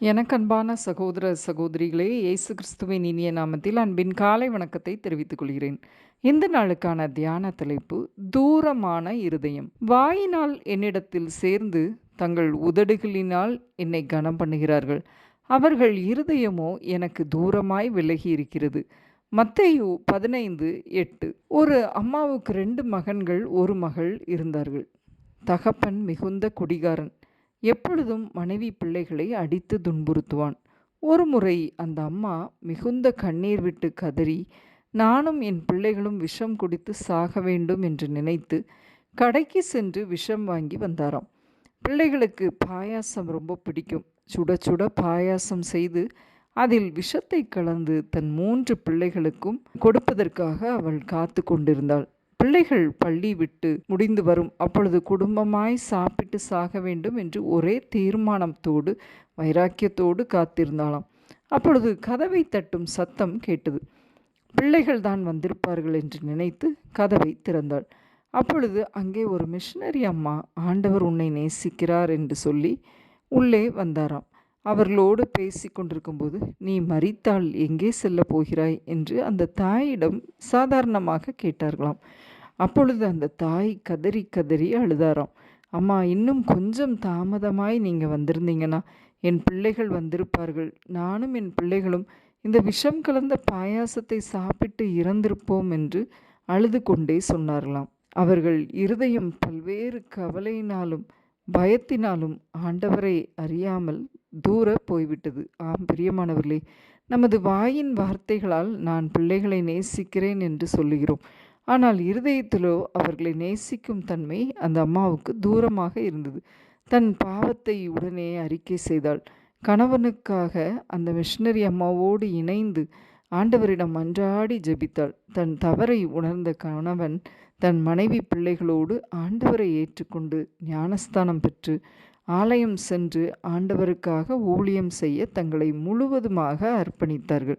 எனக்கு அன்பான சகோதர சகோதரிகளே இயேசு கிறிஸ்துவின் இனிய நாமத்தில் அன்பின் காலை வணக்கத்தை தெரிவித்துக் கொள்கிறேன். இந்த நாளுக்கான தியான தலைப்பு தூரமான இருதயம். வாயினால் என்னிடத்தில் சேர்ந்து தங்கள் உதடுகளினால் என்னை கனம் பண்ணுகிறார்கள். அவர்கள் இருதயமோ எனக்கு தூரமாய் விலகி இருக்கிறது. மத்தேயு பதினைந்து எட்டு. ஒரு அம்மாவுக்கு ரெண்டு மகன்கள் ஒரு மகள் இருந்தார்கள். தகப்பன் மிகுந்த குடிகாரன். எப்பொழுதும் மனைவி பிள்ளைகளை அடித்து துன்புறுத்துவான். ஒரு முறை அந்த அம்மா மிகுந்த கண்ணீர் விட்டு கதறி நானும் என் பிள்ளைகளும் விஷம் குடித்து சாக வேண்டும் என்று நினைத்து கடைக்கு சென்று விஷம் வாங்கி வந்தாராம். பிள்ளைகளுக்கு பாயாசம் ரொம்ப பிடிக்கும். சுட சுட பாயாசம் செய்து அதில் விஷத்தை கலந்து தன் மூன்று பிள்ளைகளுக்கும் கொடுப்பதற்காக அவள் காத்து கொண்டிருந்தாள். பிள்ளைகள் பள்ளி விட்டு முடிந்து வரும். அப்பொழுது குடும்பமாய் சாப்பிட்டு சாக வேண்டும் என்று ஒரே தீர்மானத்தோடு வைராக்கியத்தோடு காத்திருந்தாளாம். அப்பொழுது கதவை தட்டும் சத்தம் கேட்டது. பிள்ளைகள் தான் வந்திருப்பார்கள் என்று நினைத்து கதவை திறந்தாள். அப்பொழுது அங்கே ஒரு மிஷினரி அம்மா ஆண்டவர் உன்னை நேசிக்கிறார் என்று சொல்லி உள்ளே வந்தாராம். அவர்களோடு பேசி கொண்டிருக்கும்போது நீ மறித்தால் எங்கே செல்ல போகிறாய்? என்று அந்த தாயிடம் சாதாரணமாக கேட்டார்களாம். அப்பொழுது அந்த தாய் கதறி கதறி அழுதாராம். அம்மா இன்னும் கொஞ்சம் தாமதமாய் நீங்கள் வந்திருந்தீங்கன்னா என் பிள்ளைகள் வந்திருப்பார்கள். நானும் என் பிள்ளைகளும் இந்த விஷம் கலந்த பாயாசத்தை சாப்பிட்டு இறந்திருப்போம் என்று அழுது கொண்டே சொன்னார்களாம். அவர்கள் இருதயம் பல்வேறு கவலையினாலும் பயத்தினாலும் ஆண்டவரை அறியாமல் தூர போய்விட்டது. ஆம் பிரியமானவர்களே நமது வாயின் வார்த்தைகளால் நான் பிள்ளைகளை நேசிக்கிறேன் என்று சொல்லுகிறோம். ஆனால் இருதயத்திலோ அவர்களை நேசிக்கும் தன்மை அந்த அம்மாவுக்கு தூரமாக இருந்தது. தன் பாவத்தை உடனே அறிக்கை செய்தாள். கணவனுக்காக அந்த மிஷினரி அம்மாவோடு இணைந்து ஆண்டவரிடம் அன்றாடி ஜெபித்தாள். தன் தவறை உணர்ந்த கணவன் தன் மனைவி பிள்ளைகளோடு ஆண்டவரை ஏற்றுக்கொண்டு ஞானஸ்தானம் பெற்று ஆலயம் சென்று ஆண்டவருக்காக ஊழியம் செய்ய தங்களை முழுவதுமாக அர்ப்பணித்தார்கள்.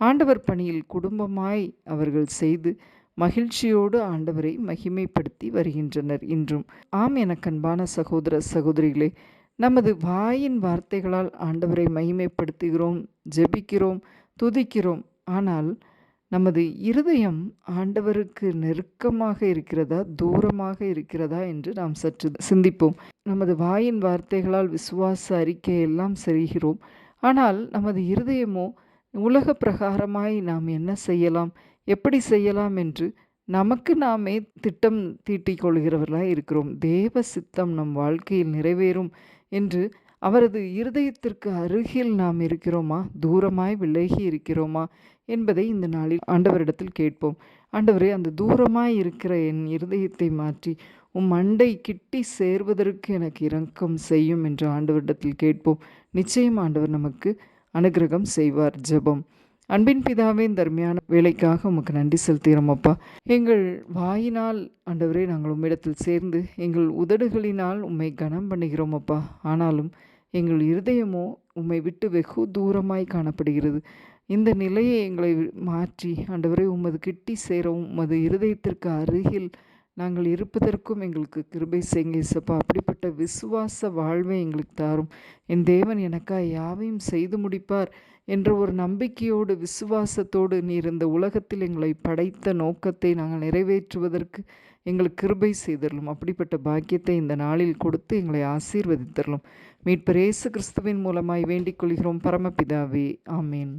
ஆண்டவர் பணியில் குடும்பமாய் அவர்கள் செய்து மகிழ்ச்சியோடு ஆண்டவரை மகிமைப்படுத்தி வருகின்றனர் இன்றும் ஆம் என அன்பான சகோதர சகோதரிகளே நமது வாயின் வார்த்தைகளால் ஆண்டவரை மகிமைப்படுத்துகிறோம் ஜெபிக்கிறோம் துதிக்கிறோம். ஆனால் நமது இருதயம் ஆண்டவருக்கு நெருக்கமாக இருக்கிறதா தூரமாக இருக்கிறதா என்று நாம் சற்று சிந்திப்போம். நமது வாயின் வார்த்தைகளால் விசுவாச அறிக்கை எல்லாம் செய்கிறோம் ஆனால் நமது இருதயமோ உலக பிரகாரமாய் நாம் என்ன செய்யலாம் எப்படி செய்யலாம் என்று நமக்கு நாமே திட்டம் தீட்டிக் கொள்கிறவர்களாக இருக்கிறோம். தேவ சித்தம் நம் வாழ்க்கையில் நிறைவேறும் என்று அவரது இருதயத்திற்கு அருகில் நாம் இருக்கிறோமா? தூரமாய் விலகி இருக்கிறோமா? என்பதை இந்த நாளில் ஆண்டவரிடத்தில் கேட்போம். ஆண்டவரே அந்த தூரமாய் இருக்கிற என் இருதயத்தை மாற்றி உம் மண்டை கிட்டி சேர்வதற்கு எனக்கு இரக்கம் செய்யும் என்று ஆண்டவரிடத்தில் கேட்போம். நிச்சயம் ஆண்டவர் நமக்கு அனுகிரகம் செய்வார். ஜெபம். அன்பின் பிதாவே இந்த வேலைக்காக உமக்கு நன்றி செலுத்துகிறோம் அப்பா. எங்கள் வாயினால் ஆண்டவரே நாங்கள் உம்மிடத்தில் சேர்ந்து எங்கள் உதடுகளினால் உம்மை கனம் பண்ணுகிறோம் அப்பா. ஆனாலும் எங்கள் இருதயமோ உம்மை விட்டு வெகு தூரமாய் காணப்படுகிறது. இந்த நிலையை எங்களை மாற்றி ஆண்டவரை உமது கிட்டி சேரவும் உமது இருதயத்திற்கு அருகில் நாங்கள் இருப்பதற்கும் எங்களுக்கு கிருபை செய்யுங்க இசப்பா. அப்படிப்பட்ட விசுவாச வாழ்வை எங்களுக்கு தாரும். என் தேவன் எனக்காக யாவையும் செய்து முடிப்பார் என்ற ஒரு நம்பிக்கையோடு விசுவாசத்தோடு நீர் இந்த உலகத்தில் எங்களை படைத்த நோக்கத்தை நாங்கள் நிறைவேற்றுவதற்கு எங்களுக்கு கிருபை செய்தரலும் அப்படிப்பட்ட பாக்கியத்தை இந்த நாளில் கொடுத்து எங்களை ஆசீர்வதித்தரலும் மீட்பர் இயேசு கிறிஸ்துவின் மூலமாய் வேண்டிக் கொள்கிறோம். பரமபிதாவே ஆமேன்.